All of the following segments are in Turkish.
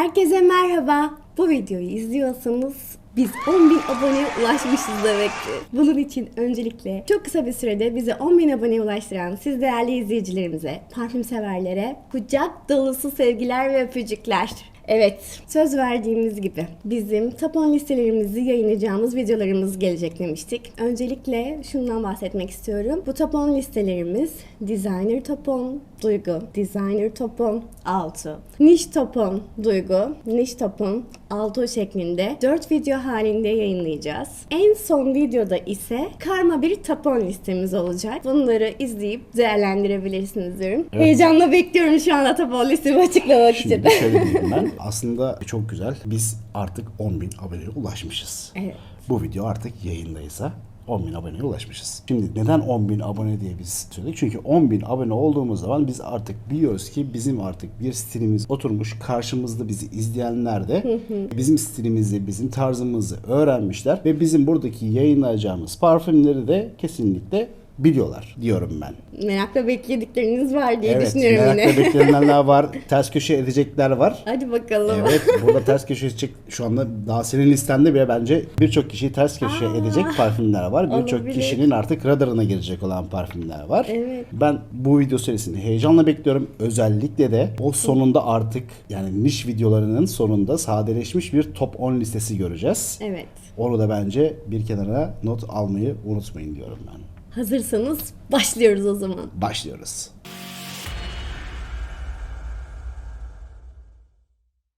Herkese merhaba. Bu videoyu izliyorsanız biz 10.000 aboneye ulaşmışız demektir. Bunun için öncelikle çok kısa bir sürede bizi 10.000 aboneye ulaştıran siz değerli izleyicilerimize, parfüm severlere kucak dolusu sevgiler ve öpücükler. Evet, söz verdiğimiz gibi bizim top 10 listelerimizi yayınlayacağımız videolarımız gelecek demiştik. Öncelikle şundan bahsetmek istiyorum. Bu top 10 listelerimiz Designer Top 10 Duygu, Designer Top 10 Altu, Niş Top 10 Duygu, Niş Top 10 Altu şeklinde 4 video halinde yayınlayacağız. En son videoda ise karma bir 10 listemiz olacak. Bunları izleyip değerlendirebilirsiniz diyorum. Heyecanla bekliyorum şu anda 10 listemi açıklamak için. Şimdi şöyle diyeyim ben. Aslında çok güzel. Biz artık 10.000 aboneye ulaşmışız. Evet. Bu video artık yayındaysa 10.000 aboneye ulaşmışız. Şimdi neden 10.000 abone diye biz söyledik? Çünkü 10.000 abone olduğumuz zaman biz artık biliyoruz ki bizim artık bir stilimiz oturmuş. Karşımızda bizi izleyenler de bizim stilimizi, bizim tarzımızı öğrenmişler ve bizim buradaki yayınlayacağımız parfümleri de kesinlikle biliyorlar diyorum ben. Merakla bekledikleriniz var diye Evet, düşünüyorum merakla yine. bekleyenler var, ters köşe edecekler var. Hadi bakalım. Evet burada ters köşe edecek şu anda daha senin listende bile bence birçok kişiyi ters köşe Aa, edecek parfümler var. Birçok kişinin artık radarına girecek olan parfümler var. Evet. Ben bu video serisini heyecanla bekliyorum. Özellikle de o sonunda artık yani niş videolarının sonunda sadeleşmiş bir top 10 listesi göreceğiz. Evet. Onu da bence bir kenara not almayı unutmayın diyorum ben. Hazırsanız başlıyoruz o zaman. Başlıyoruz.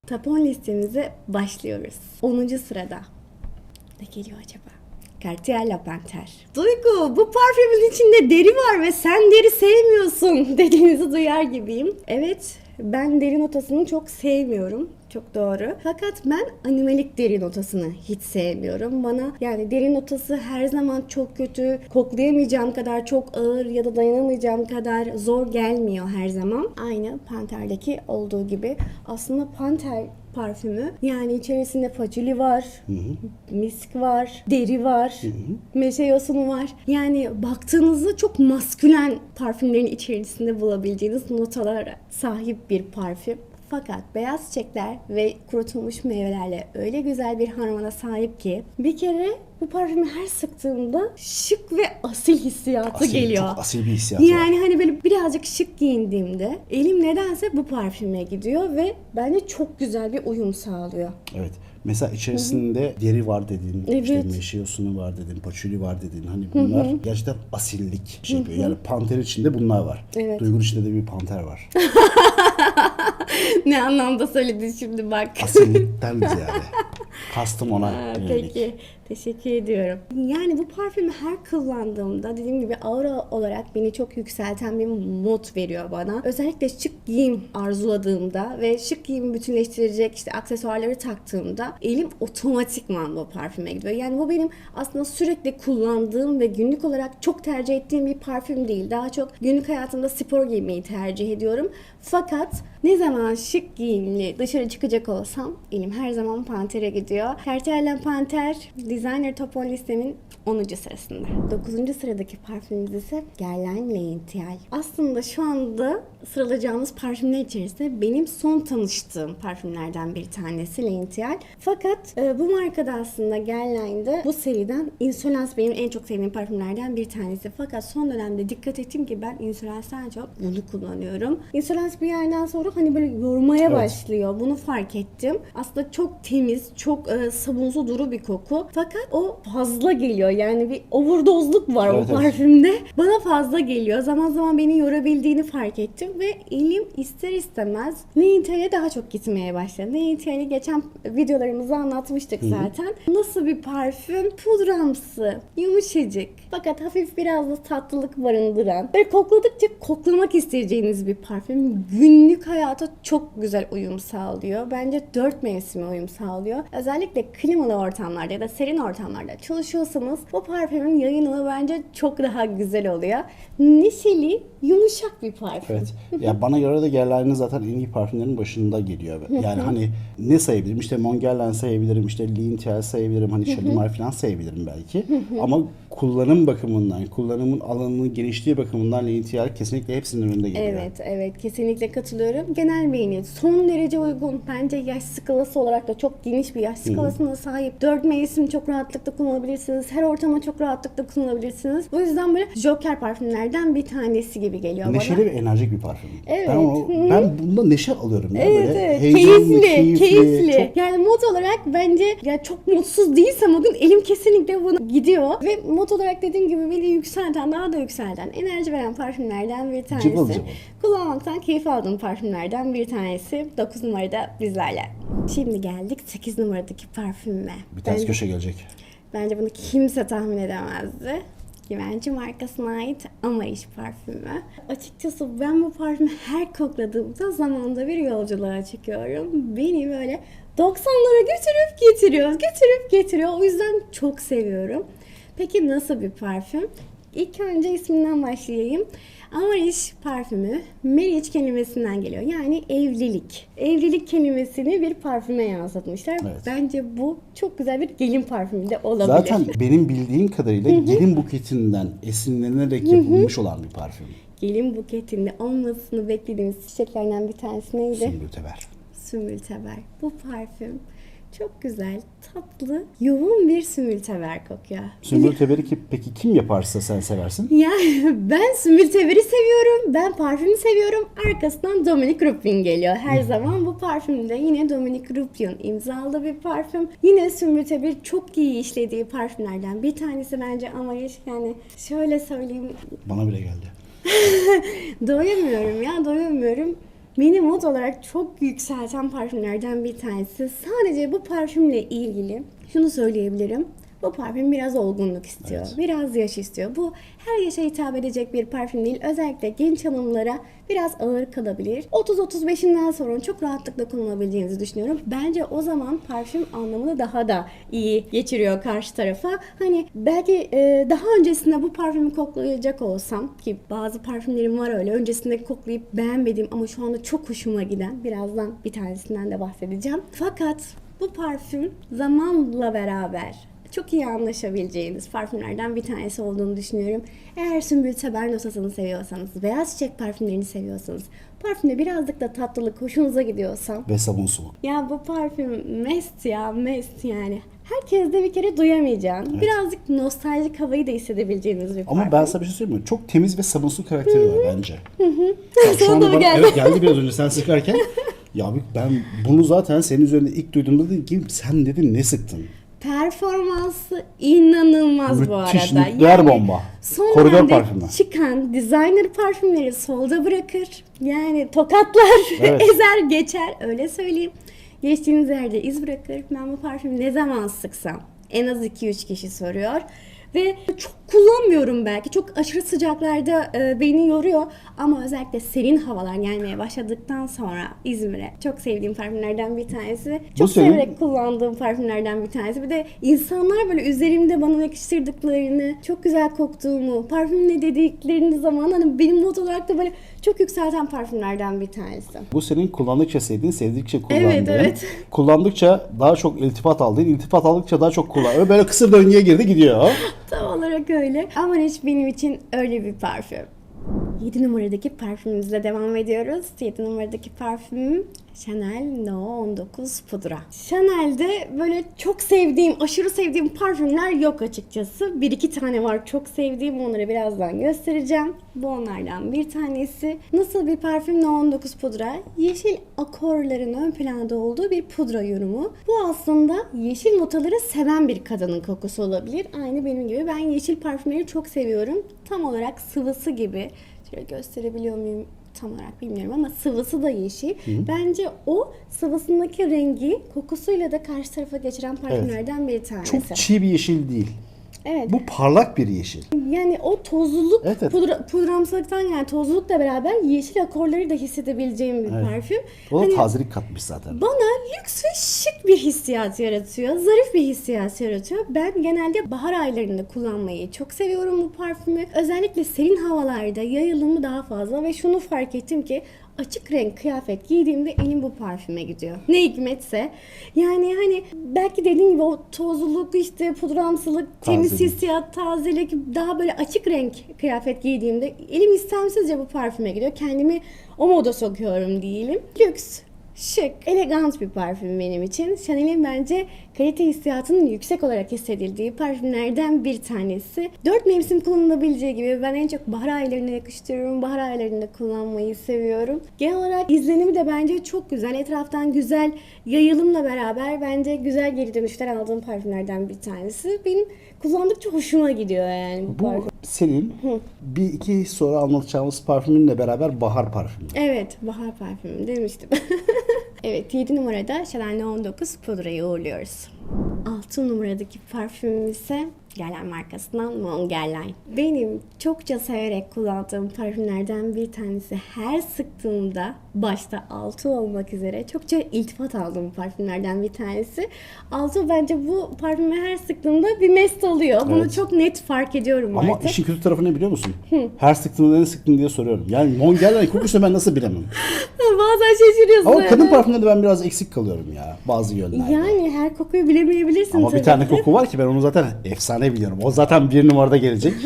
Top 10 listemize başlıyoruz. 10. sırada. Ne geliyor acaba? Cartier La Panthère. Duygu bu parfümün içinde deri var ve sen deri sevmiyorsun dediğinizi duyar gibiyim. Evet ben deri notasını çok sevmiyorum. Çok doğru. Fakat ben animalik deri notasını hiç sevmiyorum. Bana yani deri notası her zaman çok kötü, koklayamayacağım kadar çok ağır ya da dayanamayacağım kadar zor gelmiyor her zaman. Aynı Panter'deki olduğu gibi. Aslında Panter parfümü yani içerisinde patchouli var, misk var, deri var, meşe yosunu var. Yani baktığınızda çok maskülen parfümlerin içerisinde bulabileceğiniz notalara sahip bir parfüm. Fakat beyaz çiçekler ve kurutulmuş meyvelerle öyle güzel bir harmona sahip ki bir kere bu parfümü her sıktığımda şık ve asil hissiyatı Asil, geliyor. Çok asil bir hissiyat var. Yani hani böyle birazcık şık giyindiğimde elim nedense bu parfüme gidiyor ve bence çok güzel bir uyum sağlıyor. Evet. Mesela içerisinde deri var dedin, işte Evet. meşe yosunu var dedin, patchouli var dedin. Hani bunlar gerçekten asillik şey yapıyor. Yani panter içinde bunlar var. Evet. Duygun içinde de bir panter var. ne anlamda söyledin şimdi bak. Asillikten ziyade. Kastım ona Ha, yönelik. Peki. Teşekkür ediyorum. Yani bu parfümü her kullandığımda dediğim gibi aura olarak beni çok yükselten bir mod veriyor bana. Özellikle şık giyim arzuladığımda ve şık giyimi bütünleştirecek işte aksesuarları taktığımda elim otomatikman bu parfüme gidiyor. Yani bu benim aslında sürekli kullandığım ve günlük olarak çok tercih ettiğim bir parfüm değil. Daha çok günlük hayatımda spor giymeyi tercih ediyorum. Fakat ne zaman şık giyimli dışarı çıkacak olsam elim her zaman Panter'e gidiyor. Cartier Panter Designer Top 10 listemin 10. sırasında. 9. sıradaki parfümümüz ise Guerlain L'Intial. Aslında şu anda sıralayacağımız parfümler içerisinde benim son tanıştığım parfümlerden bir tanesi L'Intial. Fakat e, bu markada aslında Guerlain'de bu seriden Insolence benim en çok sevdiğim parfümlerden bir tanesi. Fakat son dönemde dikkat ettim ki ben Insolence'den çok bunu kullanıyorum. Insolence bir yerden sonra hani böyle yormaya Evet. başlıyor. Bunu fark ettim. Aslında çok temiz, çok e, sabunsu duru bir koku. Fakat o fazla geliyor. Yani bir overdozluk var Evet, o evet. parfümde. Bana fazla geliyor. Zaman zaman beni yorabildiğini fark ettim ve elim ister istemez L'Intial'e daha çok gitmeye başladı. L'Intial'i geçen videolarımızda anlatmıştık zaten. Nasıl bir parfüm? Pudramsı, yumuşacık. Fakat hafif biraz da tatlılık barındıran. Böyle kokladıkça koklamak isteyeceğiniz bir parfüm. Günlük hayata çok güzel uyum sağlıyor. Bence dört mevsime uyum sağlıyor. Özellikle klimalı ortamlarda ya da serin ortamlarda çalışıyorsanız bu parfümün yayını bence çok daha güzel oluyor. Neşeli, yumuşak bir parfüm. Evet. ya bana göre de Guerlain'in zaten en iyi parfümlerin başında geliyor. Yani hani ne sayabilirim? İşte Montguerlain sayabilirim, işte Lintel sayabilirim, hani Shalimar falan sayabilirim belki. Ama kullanım bakımından, kullanımın alanının genişliği bakımından Lintel kesinlikle hepsinin önünde geliyor. Evet, evet kesinlikle katılıyorum. Genel beğeni son derece uygun. Bence yaş skalası olarak da çok geniş bir yaş skalasına sahip. Dört mevsim çok rahatlıkla kullanabilirsiniz. Her ortama çok rahatlıkla kullanabilirsiniz. O yüzden böyle joker parfümlerden bir tanesi gibi geliyor bana. Neşeli ve enerjik bir parfüm. Evet. Ben, Hı. ben bunda neşe alıyorum. Ya. Evet Böyle evet heyecanlı, keyifli, keyifli. Çok Yani mod olarak bence ya çok mutsuz değilsem o gün elim kesinlikle buna gidiyor. Ve mod olarak dediğim gibi beni yükselten, daha da yükselten, enerji veren parfümlerden bir tanesi. Cıvıl cıvıl. Kullanmaktan keyif aldığım parfümlerden bir tanesi. 9 numarada bizlerle. Şimdi geldik 8 numaradaki parfümme. bir ters Bence- köşe gelecek. Bence bunu kimse tahmin edemezdi. Givenchy markasına ait Amariş parfümü. Açıkçası ben bu parfümü her kokladığımda zamanda bir yolculuğa çıkıyorum. Beni böyle 90'lara götürüp getiriyor, götürüp getiriyor. O yüzden çok seviyorum. Peki nasıl bir parfüm? İlk önce isminden başlayayım. Amariş parfümü Meriç kelimesinden geliyor. Yani evlilik. Evlilik kelimesini bir parfüme yansıtmışlar. Evet. Bence bu çok güzel bir gelin parfümü de olabilir. Zaten benim bildiğim kadarıyla gelin buketinden esinlenerek yapılmış olan bir parfüm. gelin buketinde olmasını beklediğimiz çiçeklerden bir tanesi neydi? Sümbülteber. Sümülteber. Bu parfüm çok güzel, tatlı, yoğun bir sümülteber kokuyor. Sümbülteberi ki peki kim yaparsa sen seversin? Ya ben sümülteberi seviyorum, ben parfümü seviyorum. Arkasından Dominic Rupin geliyor. Her zaman bu parfümde yine Dominic Rupin imzalı bir parfüm. Yine sümülteber çok iyi işlediği parfümlerden bir tanesi bence ama yani şöyle söyleyeyim Bana bile geldi. Doyamıyorum ya doyamıyorum. Beni mod olarak çok yükselten parfümlerden bir tanesi. Sadece bu parfümle ilgili şunu söyleyebilirim. Bu parfüm biraz olgunluk istiyor. Evet. Biraz yaş istiyor. Bu her yaşa hitap edecek bir parfüm değil. Özellikle genç hanımlara biraz ağır kalabilir. 30-35'inden sonra çok rahatlıkla kullanabileceğinizi düşünüyorum. Bence o zaman parfüm anlamını daha da iyi geçiriyor karşı tarafa. Hani belki e, daha öncesinde bu parfümü koklayacak olsam ki bazı parfümlerim var öyle. Öncesinde koklayıp beğenmediğim ama şu anda çok hoşuma giden birazdan bir tanesinden de bahsedeceğim. Fakat bu parfüm zamanla beraber çok iyi anlaşabileceğiniz parfümlerden bir tanesi olduğunu düşünüyorum. Eğer sümbül teber notasını seviyorsanız, beyaz çiçek parfümlerini seviyorsanız, parfümde birazcık da tatlılık hoşunuza gidiyorsa Ve sabun su. ya bu parfüm mest ya mest yani. Herkes de bir kere duyamayacağın, birazcık nostaljik havayı da hissedebileceğiniz bir parfüm. Ama ben sana bir şey söyleyeyim mi? Çok temiz ve sabunsu karakteri var bence. Şu Sana anda da mı bana- geldi? Evet geldi biraz önce sen sıkarken. ya ben bunu zaten senin üzerinde ilk duyduğumda dedim ki sen dedin ne sıktın? Performansı inanılmaz bu Müthiş, arada. nükleer bomba. Son Koridor parfümü. çıkan designer parfümleri solda bırakır. Yani tokatlar, Evet. ezer geçer öyle söyleyeyim. Geçtiğiniz yerde iz bırakır. Ben bu parfümü ne zaman sıksam en az 2-3 kişi soruyor. Ve çok kullanmıyorum belki. Çok aşırı sıcaklarda e, beni yoruyor. Ama özellikle serin havalar gelmeye başladıktan sonra İzmir'e çok sevdiğim parfümlerden bir tanesi. Çok senin- severek kullandığım parfümlerden bir tanesi. Bir de insanlar böyle üzerimde bana yakıştırdıklarını, çok güzel koktuğumu, parfüm ne dediklerini zaman hani benim mod olarak da böyle çok yükselten parfümlerden bir tanesi. Bu senin kullandıkça sevdiğin, sevdikçe kullandığın. Evet, evet. Kullandıkça daha çok iltifat aldığın, iltifat aldıkça daha çok kullan. Böyle kısır döngüye girdi gidiyor. Tam olarak öyle. Ama hiç benim için öyle bir parfüm. 7 numaradaki parfümümüzle devam ediyoruz. 7 numaradaki parfümüm Chanel No 19 pudra. Chanel'de böyle çok sevdiğim, aşırı sevdiğim parfümler yok açıkçası. Bir iki tane var çok sevdiğim. Onları birazdan göstereceğim. Bu onlardan bir tanesi. Nasıl bir parfüm No 19 pudra? Yeşil akorların ön planda olduğu bir pudra yorumu. Bu aslında yeşil notaları seven bir kadının kokusu olabilir. Aynı benim gibi. Ben yeşil parfümleri çok seviyorum. Tam olarak sıvısı gibi. Şöyle gösterebiliyor muyum? Tam olarak bilmiyorum ama sıvısı da yeşil. Bence o sıvısındaki rengi kokusuyla da karşı tarafa geçiren parfümlerden bir tanesi. Çok çiğ bir yeşil değil. Evet. Bu parlak bir yeşil. Yani o tozluluk, Evet, evet. pudra, pudramsılıktan yani tozlulukla beraber yeşil akorları da hissedebileceğim bir Evet. parfüm. O da Hani tazelik katmış zaten. bana lüks ve şık bir hissiyat yaratıyor. Zarif bir hissiyat yaratıyor. Ben genelde bahar aylarında kullanmayı çok seviyorum bu parfümü. Özellikle serin havalarda yayılımı daha fazla ve şunu fark ettim ki açık renk kıyafet giydiğimde elim bu parfüme gidiyor. Ne hikmetse. Yani hani belki dediğim gibi o tozluluk işte pudramsılık, temiz Tazelik. hissiyat, tazelik daha böyle açık renk kıyafet giydiğimde elim istemsizce bu parfüme gidiyor. Kendimi o moda sokuyorum diyelim. Lüks, şık, elegant bir parfüm benim için. Chanel'in bence kalite hissiyatının yüksek olarak hissedildiği parfümlerden bir tanesi. Dört mevsim kullanılabileceği gibi ben en çok bahar aylarına yakıştırıyorum. Bahar aylarında kullanmayı seviyorum. Genel olarak izlenimi de bence çok güzel. Etraftan güzel yayılımla beraber bence güzel geri dönüşler aldığım parfümlerden bir tanesi. Benim kullandıkça hoşuma gidiyor yani bu, Bu parfüm. senin bir iki sonra anlatacağımız parfümünle beraber bahar parfümü. Evet, bahar parfümü demiştim. evet, 7 numarada Chanel 19 pudrayı uğurluyoruz. 6 numaradaki parfümüm ise Guerlain markasından Mon Guerlain. Benim çokça severek kullandığım parfümlerden bir tanesi. Her sıktığımda başta altı olmak üzere çokça iltifat aldığım parfümlerden bir tanesi. Altı bence bu parfümü her sıktığımda bir mest oluyor. Bunu Evet. çok net fark ediyorum Ama artık. işin kötü tarafı ne biliyor musun? Her sıktığında ne sıktın diye soruyorum. Yani Monger'den kokusunu ben nasıl bilemem. Bazen şaşırıyorsun. Ama kadın parfümlerinde ben biraz eksik kalıyorum ya bazı yönlerde. Yani her kokuyu bilemeyebilirsin Ama tabii bir tane koku var ki ben onu zaten efsane biliyorum. O zaten bir numarada gelecek.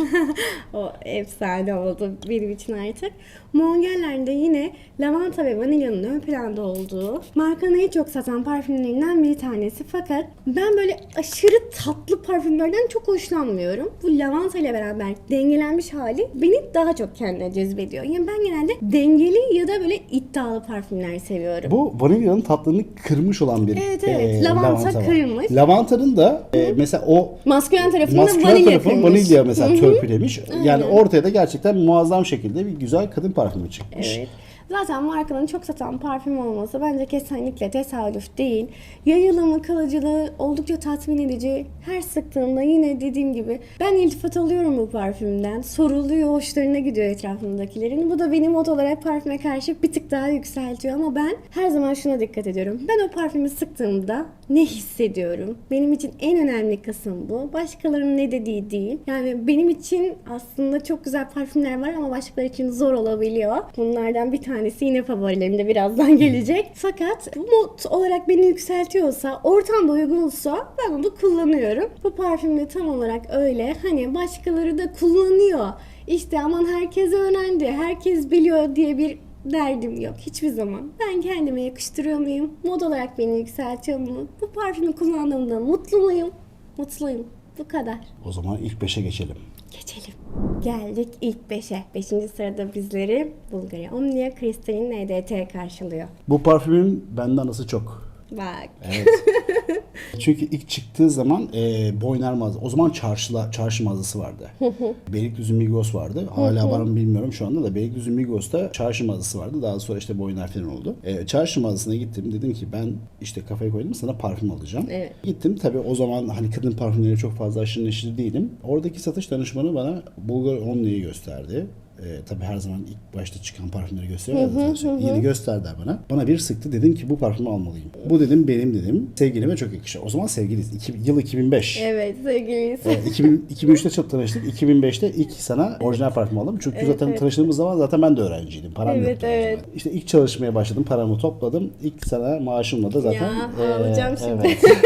O efsane oldu benim için artık. Mongeller'de yine lavanta ve vanilyanın ön planda olduğu markanın en çok satan parfümlerinden bir tanesi. Fakat ben böyle aşırı tatlı parfümlerden çok hoşlanmıyorum. Bu lavanta ile beraber dengelenmiş hali beni daha çok kendine cezbediyor. Yani ben genelde dengeli ya da böyle iddialı parfümler seviyorum. Bu vanilyanın tatlılığını kırmış olan bir Evet, evet. eee, Lavanta var. kırmış. Lavantanın da eee, mesela o Maskülen tarafında maskülen vanilya tarafı kırmış. vanilya mesela törpülemiş. Yani ortaya da gerçekten muazzam şekilde bir güzel kadın parfümü çıkmış. Evet. Zaten markanın çok satan parfüm olması bence kesinlikle tesadüf değil. Yayılımı, kalıcılığı oldukça tatmin edici. Her sıktığımda yine dediğim gibi ben iltifat alıyorum bu parfümden. Soruluyor, hoşlarına gidiyor etrafımdakilerin. Bu da benim mod olarak parfüme karşı bir tık daha yükseltiyor ama ben her zaman şuna dikkat ediyorum. Ben o parfümü sıktığımda ne hissediyorum? Benim için en önemli kısım bu. Başkalarının ne dediği değil. Yani benim için aslında çok güzel parfümler var ama başkaları için zor olabiliyor. Bunlardan bir tanesi yine favorilerimde birazdan gelecek. Fakat bu mod olarak beni yükseltiyorsa, ortamda uygunsa ben onu kullanıyorum. Bu parfüm de tam olarak öyle. Hani başkaları da kullanıyor. İşte aman herkes öğrendi, herkes biliyor diye bir derdim yok hiçbir zaman. Ben kendime yakıştırıyor muyum? Mod olarak beni yükseltiyor mu? Bu parfümü kullandığımda mutlu muyum? Mutluyum. Bu kadar. O zaman ilk beşe geçelim. Geçelim. Geldik ilk 5'e. 5. sırada bizleri Bulgaria Omnia Kristalin EDT karşılıyor. Bu parfümün bende anısı çok. Bak. Evet. Çünkü ilk çıktığı zaman e, Boyner mağaza, o zaman çarşıla, çarşı mağazası vardı. Beylikdüzü Migros vardı. Hala var mı bilmiyorum şu anda da. Beylikdüzü Migros'ta çarşı mağazası vardı. Daha sonra işte Boyner falan oldu. E, çarşı mağazasına gittim. Dedim ki ben işte kafaya koydum sana parfüm alacağım. Evet. Gittim tabii o zaman hani kadın parfümleri çok fazla aşırı neşir değilim. Oradaki satış danışmanı bana Bulgar Omni'yi gösterdi. Ee, tabii her zaman ilk başta çıkan parfümleri gösteriyor. ya zaten. Yeni gösterdi bana. Bana bir sıktı dedim ki bu parfümü almalıyım. Bu dedim benim dedim. Sevgilime çok yakışır. O zaman sevgiliyiz. İki, yıl 2005. Evet sevgiliyiz. 2000, 2003'te çok tanıştık. 2005'te ilk sana orijinal parfüm aldım. Çünkü Evet, zaten evet. tanıştığımız zaman zaten ben de öğrenciydim. Param Evet, yoktu evet. İşte ilk çalışmaya başladım. Paramı topladım. İlk sana maaşımla da zaten. Ya, ağlayacağım şimdi. Evet.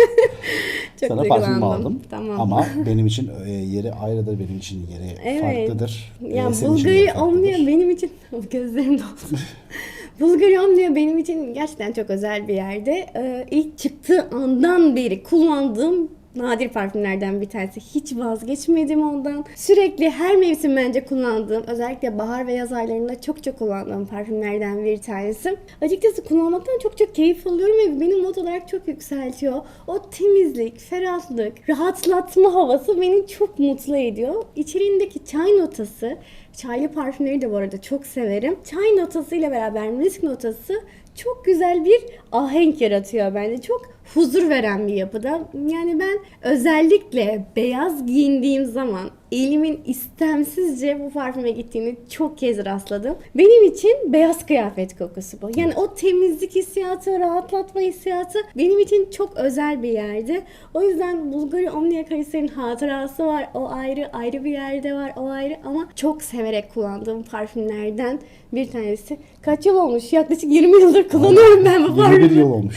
Çok sana parfüm aldım. Tamam. Ama benim için e, yeri ayrıdır. Benim için yeri Evet. farklıdır. Ya Ee, senin farklıdır. Omnia benim için gözlerim doldu. Bulgaria Omnia benim için gerçekten çok özel bir yerde. Ee, ilk çıktığı andan beri kullandığım nadir parfümlerden bir tanesi. Hiç vazgeçmedim ondan. Sürekli her mevsim bence kullandığım, özellikle bahar ve yaz aylarında çok çok kullandığım parfümlerden bir tanesi. Açıkçası kullanmaktan çok çok keyif alıyorum ve benim mod olarak çok yükseltiyor. O temizlik, ferahlık, rahatlatma havası beni çok mutlu ediyor. İçeriğindeki çay notası, çaylı parfümleri de bu arada çok severim. Çay notası ile beraber misk notası çok güzel bir ahenk yaratıyor bence. Çok huzur veren bir yapıda. Yani ben özellikle beyaz giyindiğim zaman elimin istemsizce bu parfüme gittiğini çok kez rastladım. Benim için beyaz kıyafet kokusu bu. Yani o temizlik hissiyatı, rahatlatma hissiyatı benim için çok özel bir yerdi. O yüzden Bulgari Omnia Kayseri'nin hatırası var. O ayrı, ayrı bir yerde var. O ayrı ama çok severek kullandığım parfümlerden bir tanesi. Kaç yıl olmuş? Yaklaşık 20 yıldır kullanıyorum ben bu parfümü. 21 yıl olmuş.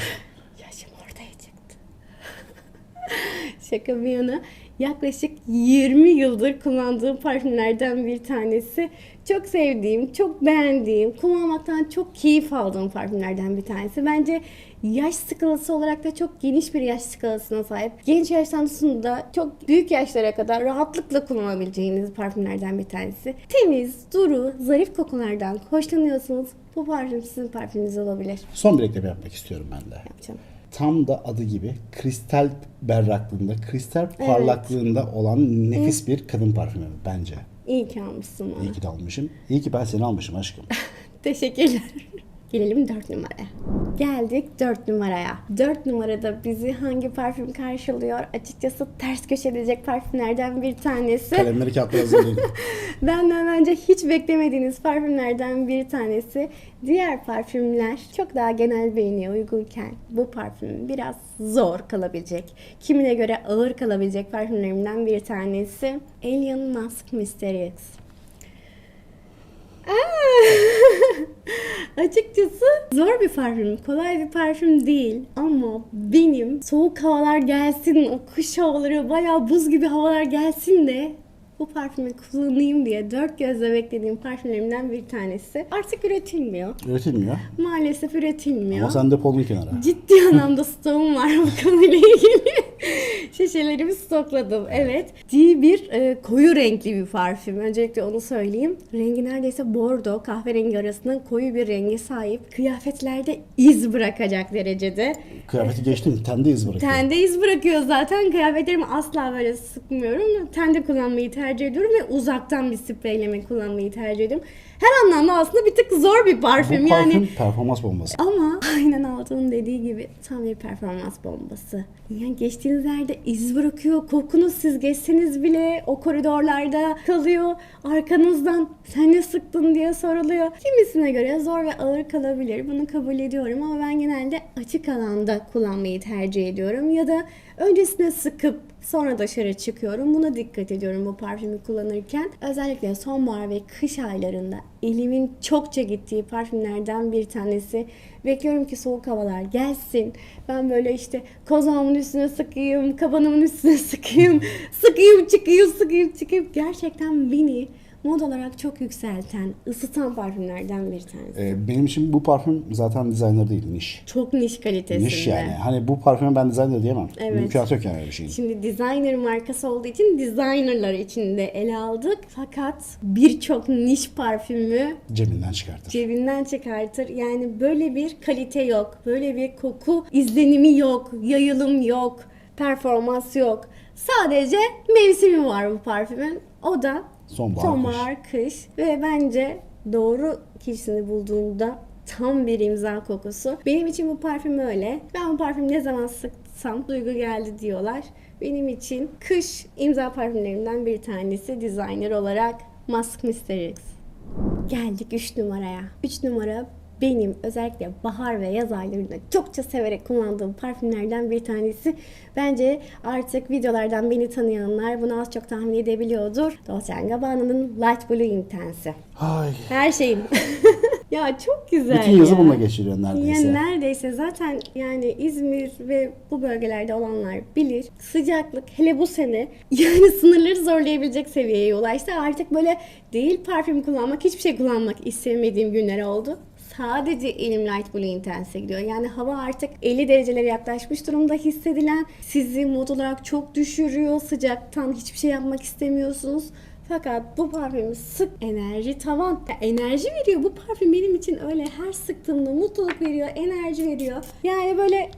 Şaka bir yana. Yaklaşık 20 yıldır kullandığım parfümlerden bir tanesi. Çok sevdiğim, çok beğendiğim, kullanmaktan çok keyif aldığım parfümlerden bir tanesi. Bence yaş skalası olarak da çok geniş bir yaş skalasına sahip. Genç yaştan da çok büyük yaşlara kadar rahatlıkla kullanabileceğiniz parfümlerden bir tanesi. Temiz, duru, zarif kokulardan hoşlanıyorsanız bu parfüm sizin parfümünüz olabilir. Son bir ekleme yapmak istiyorum ben de. Yapacağım. Tam da adı gibi kristal berraklığında, kristal parlaklığında olan nefis bir kadın parfümü bence. İyi ki almışsın bana. İyi ki de almışım. İyi ki ben seni almışım aşkım. Teşekkürler. Gelelim 4 numaraya. Geldik 4 numaraya. 4 numarada bizi hangi parfüm karşılıyor? Açıkçası ters köşe edecek parfümlerden bir tanesi. Kalemleri kağıtlara hazırlayın. Benden bence hiç beklemediğiniz parfümlerden bir tanesi. Diğer parfümler çok daha genel beğeniye uygunken bu parfüm biraz zor kalabilecek. Kimine göre ağır kalabilecek parfümlerimden bir tanesi. Alien Mask Mysterious. Açıkçası zor bir parfüm, kolay bir parfüm değil ama benim soğuk havalar gelsin, o kış havaları bayağı buz gibi havalar gelsin de bu parfümü kullanayım diye dört gözle beklediğim parfümlerimden bir tanesi. Artık üretilmiyor. Üretilmiyor. Maalesef üretilmiyor. Ama sen depolun kenara. Ciddi anlamda stoğum var bu konuyla ilgili. Şişelerimi stokladım. Evet. Ciddi bir e, koyu renkli bir parfüm. Öncelikle onu söyleyeyim. Rengi neredeyse bordo, kahverengi arasında koyu bir rengi sahip. Kıyafetlerde iz bırakacak derecede. Kıyafeti geçtim. Tende iz bırakıyor. Tende iz bırakıyor zaten. Kıyafetlerimi asla böyle sıkmıyorum. Tende kullanmayı tercih ediyorum ve uzaktan bir spreyleme kullanmayı tercih ediyorum. Her anlamda aslında bir tık zor bir parfüm. Bu parfüm yani performans bombası. ama aynen Altun'un dediği gibi tam bir performans bombası. Yani geçtiğiniz yerde iz bırakıyor. Kokunuz siz geçseniz bile o koridorlarda kalıyor. Arkanızdan sen ne sıktın diye soruluyor. Kimisine göre zor ve ağır kalabilir. Bunu kabul ediyorum ama ben genelde açık alanda kullanmayı tercih ediyorum. Ya da öncesine sıkıp Sonra dışarı çıkıyorum. Buna dikkat ediyorum bu parfümü kullanırken. Özellikle sonbahar ve kış aylarında elimin çokça gittiği parfümlerden bir tanesi. Bekliyorum ki soğuk havalar gelsin. Ben böyle işte kozağımın üstüne sıkayım, kabanımın üstüne sıkayım, sıkayım çıkayım, sıkayım çıkayım. Gerçekten beni mod olarak çok yükselten, ısıtan parfümlerden bir tanesi. Ee, benim için bu parfüm zaten designer değil, niş. Çok niş kalitesinde. Niş yani. Hani bu parfüme ben designer diyemem. Evet. Mümkünatı yok yani öyle bir şeyin. Şimdi designer markası olduğu için designerlar için de ele aldık. Fakat birçok niş parfümü Cebinden çıkartır. cebinden çıkartır. Yani böyle bir kalite yok. Böyle bir koku izlenimi yok. Yayılım yok. Performans yok. Sadece mevsimi var bu parfümün. O da Sonbahar, sonbahar kış. Ve bence doğru kişisini bulduğunda tam bir imza kokusu. Benim için bu parfüm öyle. Ben bu parfümü ne zaman sıksam duygu geldi diyorlar. Benim için kış imza parfümlerimden bir tanesi designer olarak Mask Mysterious. Geldik 3 numaraya. 3 numara benim özellikle bahar ve yaz aylarında çokça severek kullandığım parfümlerden bir tanesi. Bence artık videolardan beni tanıyanlar bunu az çok tahmin edebiliyordur. Dolce Gabbana'nın Light Blue Intense. Ay. Her şeyim. ya çok güzel Bütün yazı ya. bununla geçiriyor neredeyse. Yani neredeyse zaten yani İzmir ve bu bölgelerde olanlar bilir. Sıcaklık hele bu sene yani sınırları zorlayabilecek seviyeye ulaştı. Artık böyle değil parfüm kullanmak hiçbir şey kullanmak istemediğim günler oldu. Sadece elim Light Blue Intense'e gidiyor. Yani hava artık 50 derecelere yaklaşmış durumda hissedilen. Sizi mod olarak çok düşürüyor. Sıcaktan hiçbir şey yapmak istemiyorsunuz. Fakat bu parfümü sık enerji tavan. Enerji veriyor. Bu parfüm benim için öyle her sıktığımda mutluluk veriyor, enerji veriyor. Yani böyle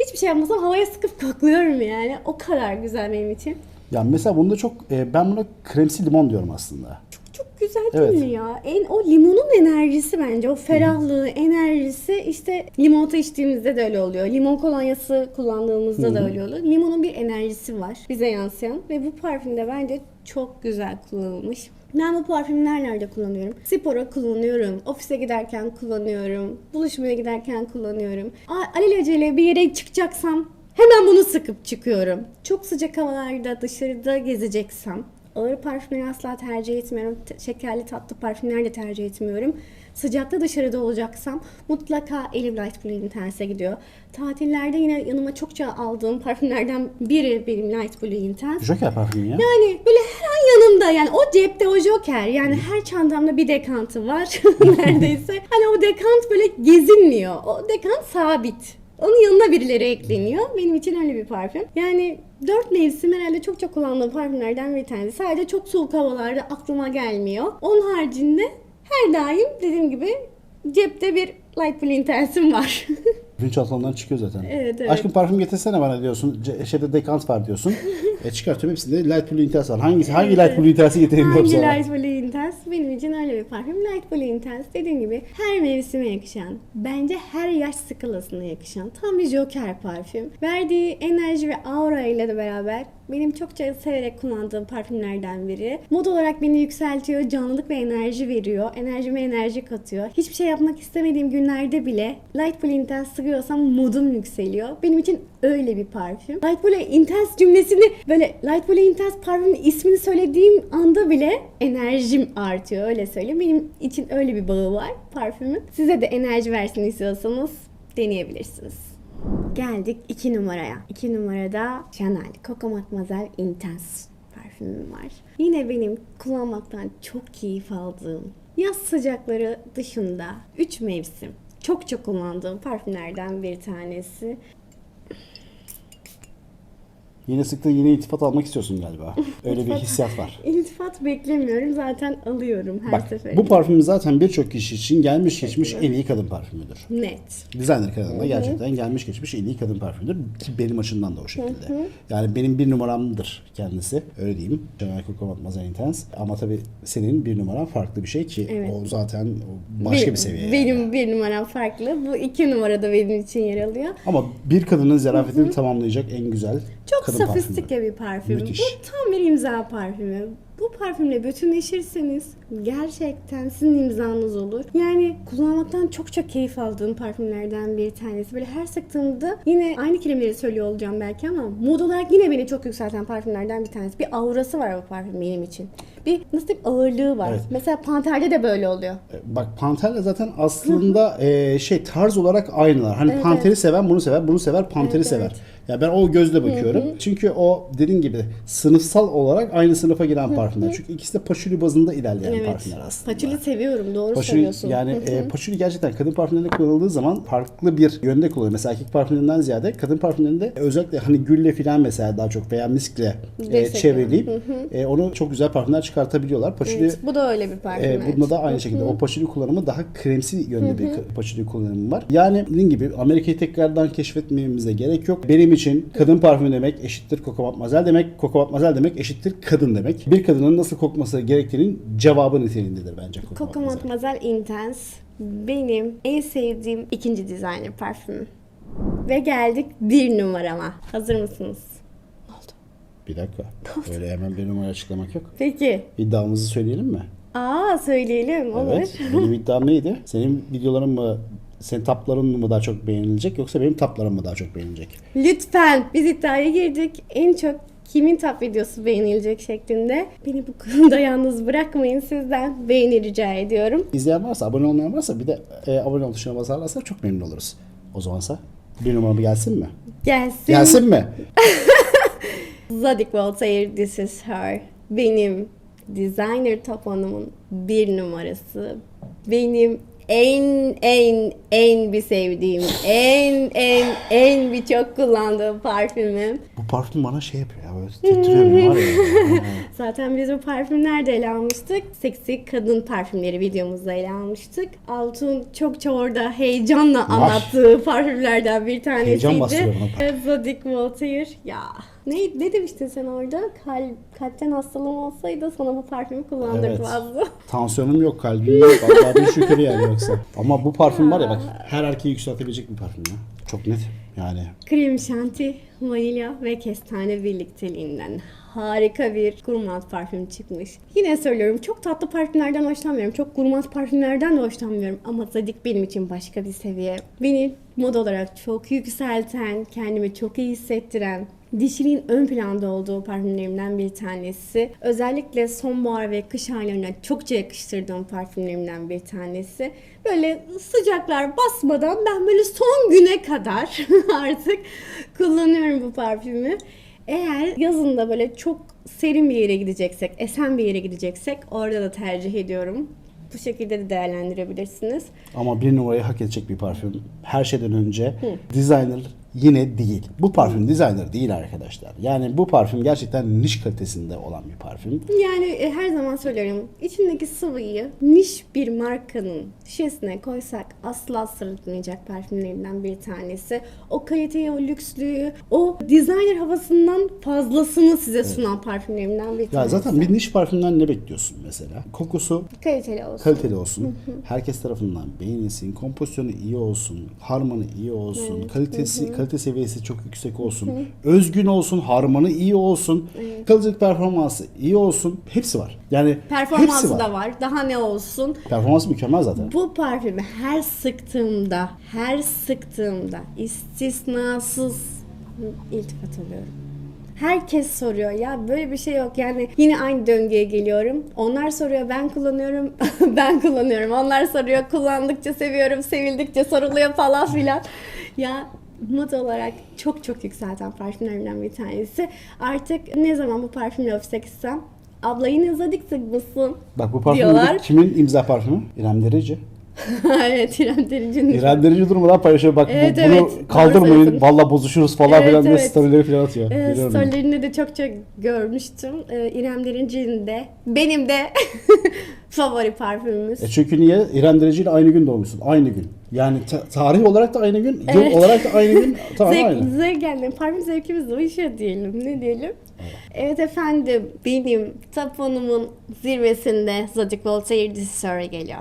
hiçbir şey yapmasam havaya sıkıp kokluyorum yani. O kadar güzel benim için. Ya mesela bunda çok e, ben buna kremsi limon diyorum aslında. Çok güzel değil Evet. mi ya? En o limonun enerjisi bence. O ferahlığı, enerjisi işte limonata içtiğimizde de öyle oluyor. Limon kolonyası kullandığımızda da öyle oluyor. Limonun bir enerjisi var bize yansıyan ve bu parfüm de bence çok güzel kullanılmış. Ben bu parfümü nerelerde kullanıyorum? Spora kullanıyorum. Ofise giderken kullanıyorum. Buluşmaya giderken kullanıyorum. A- Alelacele bir yere çıkacaksam hemen bunu sıkıp çıkıyorum. Çok sıcak havalarda dışarıda gezeceksem Ağır parfümleri asla tercih etmiyorum. Şekerli tatlı parfümler de tercih etmiyorum. Sıcakta dışarıda olacaksam mutlaka elim Light Blue Intense'e gidiyor. Tatillerde yine yanıma çokça aldığım parfümlerden biri benim Light Blue Intense. Joker parfümü ya. Yani böyle her an yanımda yani o cepte o joker yani her çantamda bir dekantı var neredeyse. Hani o dekant böyle gezinmiyor. O dekant sabit. Onun yanına birileri ekleniyor. Benim için öyle bir parfüm. Yani dört mevsim herhalde çok çok kullandığım parfümlerden bir tanesi. Sadece çok soğuk havalarda aklıma gelmiyor. Onun haricinde her daim dediğim gibi cepte bir Light Blue Intense'im var. Ürün çantamdan çıkıyor zaten. Evet, evet. Aşkım parfüm getirsene bana diyorsun. Ce- şeyde dekant var diyorsun. e çıkartıyorum hepsinde Light Blue Intense var. Hangisi? Hangi Light Blue Intense'i getireyim diyorum Hangi sana. Light Blue Intense? Benim için öyle bir parfüm. Light Blue Intense dediğim gibi her mevsime yakışan, bence her yaş skalasına yakışan tam bir Joker parfüm. Verdiği enerji ve aura ile de beraber benim çokça severek kullandığım parfümlerden biri. Mod olarak beni yükseltiyor, canlılık ve enerji veriyor. Enerjime enerji katıyor. Hiçbir şey yapmak istemediğim günlerde bile Light Blue Intense sıkıyorsam modum yükseliyor. Benim için öyle bir parfüm. Light Blue Intense cümlesini böyle Light Blue Intense parfümün ismini söylediğim anda bile enerjim artıyor öyle söyleyeyim. Benim için öyle bir bağı var parfümün. Size de enerji versin istiyorsanız deneyebilirsiniz. Geldik 2 numaraya. 2 numarada Chanel Coco Mademoiselle Intense parfümüm var. Yine benim kullanmaktan çok keyif aldığım yaz sıcakları dışında 3 mevsim çok çok kullandığım parfümlerden bir tanesi. Yine sıktığın yine iltifat almak istiyorsun galiba. Öyle bir hissiyat var. İltifat beklemiyorum zaten alıyorum her Bak seferinde. bu parfüm zaten birçok kişi için gelmiş geçmiş en iyi kadın parfümüdür. Net. Designer kanalında gerçekten gelmiş geçmiş en iyi kadın parfümüdür ki benim açımdan da o şekilde. Yani benim bir numaramdır kendisi. Öyle diyeyim. Chanel Coco Mademoiselle Intense. Ama tabii senin bir numaran farklı bir şey ki Evet. o zaten başka bir seviye. yani. Benim bir numaram farklı. Bu iki numarada benim için yer alıyor. Ama bir kadının zarafetini tamamlayacak en güzel Çok kadın sofistike parfümü. bir parfüm. Müthiş. Bu tam bir imza parfümü. Bu parfümle bütünleşirseniz gerçekten sizin imzanız olur. Yani kullanmaktan çok çok keyif aldığım parfümlerden bir tanesi. Böyle her sıktığımda yine aynı kelimeleri söylüyor olacağım belki ama mod olarak yine beni çok yükselten parfümlerden bir tanesi. Bir aurası var bu parfüm benim için. Bir nasıl diyeyim ağırlığı var. Evet. Mesela Panter'de de böyle oluyor. Bak Panter'le zaten aslında e, şey tarz olarak aynılar. Hani Evet, Panter'i seven bunu sever, bunu sever Panter'i Evet, sever. evet. Ya ben o gözle bakıyorum. Çünkü o dediğin gibi sınıfsal olarak aynı sınıfa giren parfümler. Çünkü ikisi de paçuli bazında ilerleyen Evet. parfümler aslında. Paçuli seviyorum. Doğru Paçuli, söylüyorsun. yani e, paçuli gerçekten kadın parfümlerinde kullanıldığı zaman farklı bir yönde kullanılıyor. Mesela erkek parfümlerinden ziyade kadın parfümlerinde özellikle hani gülle falan mesela daha çok veya miskle e, çevreleyip e, onu çok güzel parfümler çıkartabiliyorlar. Paçuli Evet, bu da öyle bir parfüm. e, bunda da aynı şekilde o paçuli kullanımı daha kremsi yönde bir paçuli kullanımı var. Yani dediğim gibi Amerika'yı tekrardan keşfetmemize gerek yok. Benim için kadın parfümü demek eşittir Coco Mademoiselle demek. Coco Mademoiselle demek eşittir kadın demek. Bir kadının nasıl kokması gerektiğinin cevabı niteliğindedir bence Coco, Coco Mademoiselle. Intense benim en sevdiğim ikinci designer parfümüm. Ve geldik bir numarama. Hazır mısınız? Ne oldu? Bir dakika. Öyle hemen bir numara açıklamak yok. Peki. İddiamızı söyleyelim mi? Aa söyleyelim olur. Evet. Benim iddiam neydi? Senin videoların mı senin tapların mı daha çok beğenilecek yoksa benim taplarım mı daha çok beğenilecek? Lütfen biz iddiaya girdik. En çok kimin top videosu beğenilecek şeklinde. Beni bu konuda yalnız bırakmayın sizden. Beğeni rica ediyorum. İzleyen varsa, abone olmayan varsa bir de e, abone ol tuşuna basarlarsa çok memnun oluruz. O zamansa bir numaramı gelsin mi? Gelsin. Gelsin mi? Zadig Voltaire This Is Her. Benim designer top hanımın bir numarası. Benim en en en bir sevdiğim, en en en bir çok kullandığım parfümüm. Bu parfüm bana şey yapıyor ya böyle titriyor beni var ya. Zaten biz bu parfüm nerede ele almıştık? Seksi kadın parfümleri videomuzda ele almıştık. Altun çokça orada heyecanla anlattığı parfümlerden bir tanesiydi. Heyecan bastırıyor bana. Zadig Voltaire. Ya Ne, ne demiştin sen orada? Kalp, kalpten hastalığım olsaydı sana bu parfümü kullandırmazdı. Tansiyonum yok, kalbim yok. Allah'a bir şükür yani yoksa. Ama bu parfüm var ya bak her erkeği yükseltebilecek bir parfüm ya. Çok net yani. Krem şanti, vanilya ve kestane birlikteliğinden harika bir gourmand parfüm çıkmış. Yine söylüyorum çok tatlı parfümlerden hoşlanmıyorum. Çok gourmand parfümlerden de hoşlanmıyorum. Ama Zadik benim için başka bir seviye. Beni mod olarak çok yükselten, kendimi çok iyi hissettiren, dişiliğin ön planda olduğu parfümlerimden bir tanesi. Özellikle sonbahar ve kış aylarına çokça yakıştırdığım parfümlerimden bir tanesi. Böyle sıcaklar basmadan ben böyle son güne kadar artık kullanıyorum bu parfümü. Eğer yazında böyle çok serin bir yere gideceksek, esen bir yere gideceksek orada da tercih ediyorum. Bu şekilde de değerlendirebilirsiniz. Ama bir numarayı hak edecek bir parfüm. Her şeyden önce designer yine değil. Bu parfüm designer değil arkadaşlar. Yani bu parfüm gerçekten niş kalitesinde olan bir parfüm. Yani e, her zaman söylüyorum içindeki sıvıyı niş bir markanın şişesine koysak asla sırıtmayacak parfümlerinden bir tanesi. O kaliteyi, o lükslüğü, o designer havasından fazlasını size sunan parfümlerinden bir Ya tanesi. zaten bir niş parfümden ne bekliyorsun mesela? Kokusu kaliteli olsun. kaliteli olsun. Herkes tarafından beğenilsin. Kompozisyonu iyi olsun. Harmanı iyi olsun. Kalitesi kalite seviyesi çok yüksek olsun. Özgün olsun. Harmanı iyi olsun. Kalıcılık performansı iyi olsun. Hepsi var. Yani hepsi Performansı var. da var. Daha ne olsun? Performansı mükemmel zaten. Bu parfümü her sıktığımda, her sıktığımda istisnasız iltifat alıyorum. Herkes soruyor ya böyle bir şey yok yani yine aynı döngüye geliyorum. Onlar soruyor ben kullanıyorum ben kullanıyorum. Onlar soruyor kullandıkça seviyorum sevildikçe soruluyor falan filan. Ya mod olarak çok çok yükselten parfümlerimden bir tanesi. Artık ne zaman bu parfümle ofise gitsem abla yine zadik sıkmışsın Bak bu parfüm diyorlar. kimin imza parfümü? İrem Derici. evet İrem Derici'nin. İrem Derici durmadan paylaşıyor. Bak bu- Evet, bunu evet. Doğru kaldırmayın. Valla bozuşuruz falan Evet, filan evet. storyleri falan atıyor. Ee, storylerinde de çok çok görmüştüm. Ee, İrem Derici'nin de benim de favori parfümümüz. E çünkü niye? İrem Dereci ile aynı gün doğmuşsun. Aynı gün. Yani ta- tarih olarak da aynı gün, yıl Evet. olarak da aynı gün. Tamam Zevk, aynı. zevk yani parfüm zevkimiz uyuşuyor diyelim. Ne diyelim? Evet efendim benim taponumun zirvesinde Zodiac Voltaire Disseur geliyor.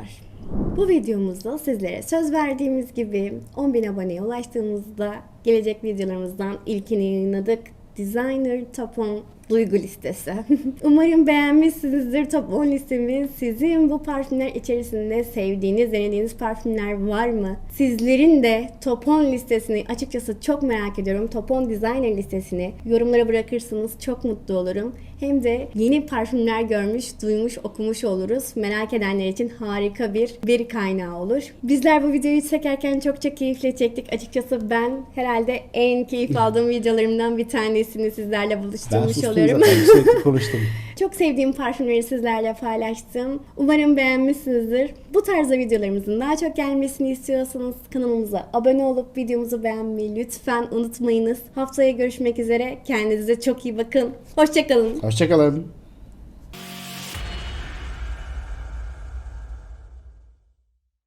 Bu videomuzda sizlere söz verdiğimiz gibi 10.000 aboneye ulaştığımızda gelecek videolarımızdan ilkini yayınladık. Designer 10 duygu listesi. Umarım beğenmişsinizdir Top 10 listemi. Sizin bu parfümler içerisinde sevdiğiniz, denediğiniz parfümler var mı? Sizlerin de Top 10 listesini açıkçası çok merak ediyorum. Top 10 Designer listesini yorumlara bırakırsanız çok mutlu olurum. Hem de yeni parfümler görmüş, duymuş, okumuş oluruz. Merak edenler için harika bir veri kaynağı olur. Bizler bu videoyu çekerken çok çok keyifle çektik. Açıkçası ben herhalde en keyif aldığım videolarımdan bir tanesini sizlerle buluşturmuş sustum oluyorum. zaten. Sürekli konuştum. Çok sevdiğim parfümleri sizlerle paylaştım. Umarım beğenmişsinizdir. Bu tarzda videolarımızın daha çok gelmesini istiyorsanız kanalımıza abone olup videomuzu beğenmeyi lütfen unutmayınız. Haftaya görüşmek üzere. Kendinize çok iyi bakın. Hoşçakalın. Hoşçakalın.